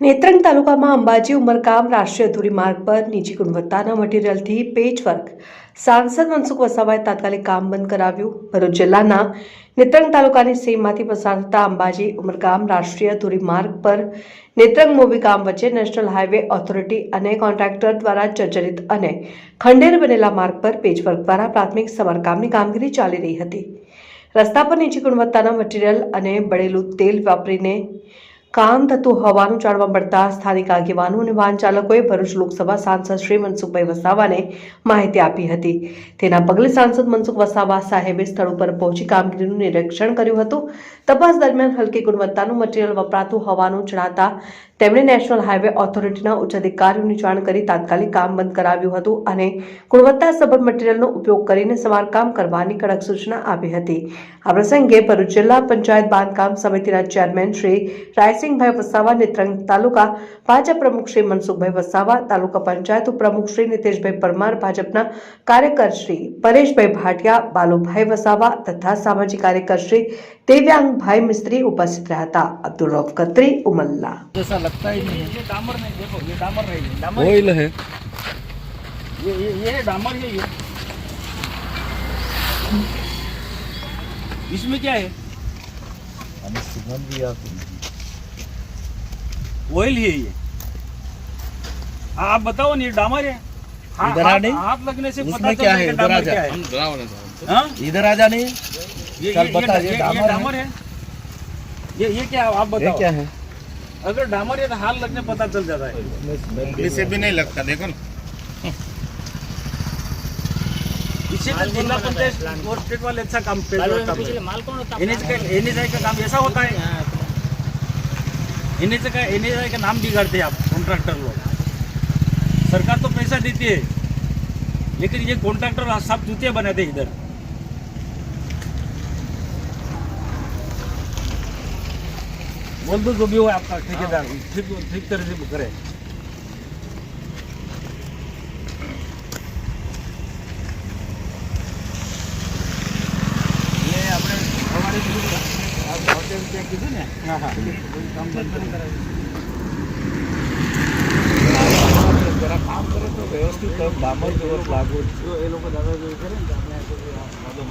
નેત્રંગ તાલુકામાં અંબાજી ઉમરગામ રાષ્ટ્રીય ધોરીમાર્ગ પર નીચી ગુણવત્તાના મટીરીયલથી પેચવર્ક. સાંસદ મનસુખ વસાવાએ તાત્કાલિક કામ બંધ કરાવ્યું. ભરૂચ જિલ્લાના નેત્રંગ તાલુકાની સીમમાંથી પસાર થતા અંબાજી ઉમરગામ રાષ્ટ્રીય ધોરીમાર્ગ પર નેત્રંગ મોવી ગામ વચ્ચે નેશનલ હાઈવે ઓથોરિટી અને કોન્ટ્રાક્ટર દ્વારા જર્જરિત અને ખંડેર બનેલા માર્ગ પર પેચવર્ક દ્વારા પ્રાથમિક સમારકામની કામગીરી ચાલી રહી હતી. રસ્તા પર નીચી ગુણવત્તાના મટીરીયલ અને બળેલું તેલ વાપરીને કામ થતું હોવાનું જાણવા મળતા સ્થાનિક આગેવાનો અને વાહન ચાલકોએ ભરૂચ લોકસભા સાંસદ શ્રી મનસુખભાઈ વસાવાને માહિતી આપી હતી. તેના પગલે સાંસદ મનસુખ વસાવા સાહેબે સ્થળ ઉપર પહોંચી કામગીરીનું નિરીક્ષણ કર્યું હતું. તપાસ દરમિયાન હલકી ગુણવત્તાનું મટીરીયલ વપરાતું હોવાનું જણાતા તેમણે નેશનલ હાઈવે ઓથોરિટીના ઉચ્ચ અધિકારીઓની જાણ કરી તાત્કાલિક કામ બંધ કરાવ્યું હતું અને ગુણવત્તાસભર મટીરીયલનો ઉપયોગ કરીને સમારકામ કરવાની કડક સૂચના આપી હતી. આ પ્રસંગે ભરૂચ જિલ્લા પંચાયત બાંધકામ સમિતિના ચેરમેન શ્રી રાયસિંહભાઈ વસાવા, નેત્રંગ તાલુકા ભાજપ પ્રમુખ શ્રી મનસુખભાઈ વસાવા, તાલુકા પંચાયત ઉપપ્રમુખ શ્રી નિતેશભાઈ પરમાર, ભાજપના કાર્યકર શ્રી પરેશભાઈ ભાટિયા, બાલુભાઈ વસાવા તથા સામાજિક કાર્યકર શ્રી દેવ્યાંગભાઈ મિસ્ત્રી ઉપસ્થિત રહ્યા હતા. અબ્દુલ રોફ ખત્રી ઉમલ્લા. लगता ही नहीं ये डामर नहीं देखो ये डामर नहीं है डामर ऑयल है। ये ये ये डामर ये ये। इसमें क्या है? हमें सुगंध भी आती है। ऑयल है ये। हाँ, आप बताओ नहीं डामर है। हाँ, इधर आ नहीं? हाथ लगने से पता क्या है है? इधर आ जा। क्या है। हम डरावना हाँ? इधर आ ये चल ये- बता, ये ये ये डामर है? ये ये क्या है? आप ये बताओ। क्या है? अगर डामर है तो हाथ लगने पता चल जाता है। उंगली से भी नहीं लगता देखो ना। इससे तो जिला पंचायत और स्टेट वाले अच्छा काम पे माल कौन होता एनएच का एनएच का काम ऐसा होता है। एनएच का एनएच का नाम बिगाड़ते हैं आप कॉन्ट्रैक्टर लोग। सरकार तो पैसा देती है। लेकिन ये कॉन्ट्रैक्टर सब जूते बनाते हैं इधर। বলতো যদিও আপনার ঠিকাদার ঠিক ঠিক করে કામ કરે તો વ્યવસ્થિત કામ જ દિવસ લાગુ એ લોકો દાદા જોઈ કરે ને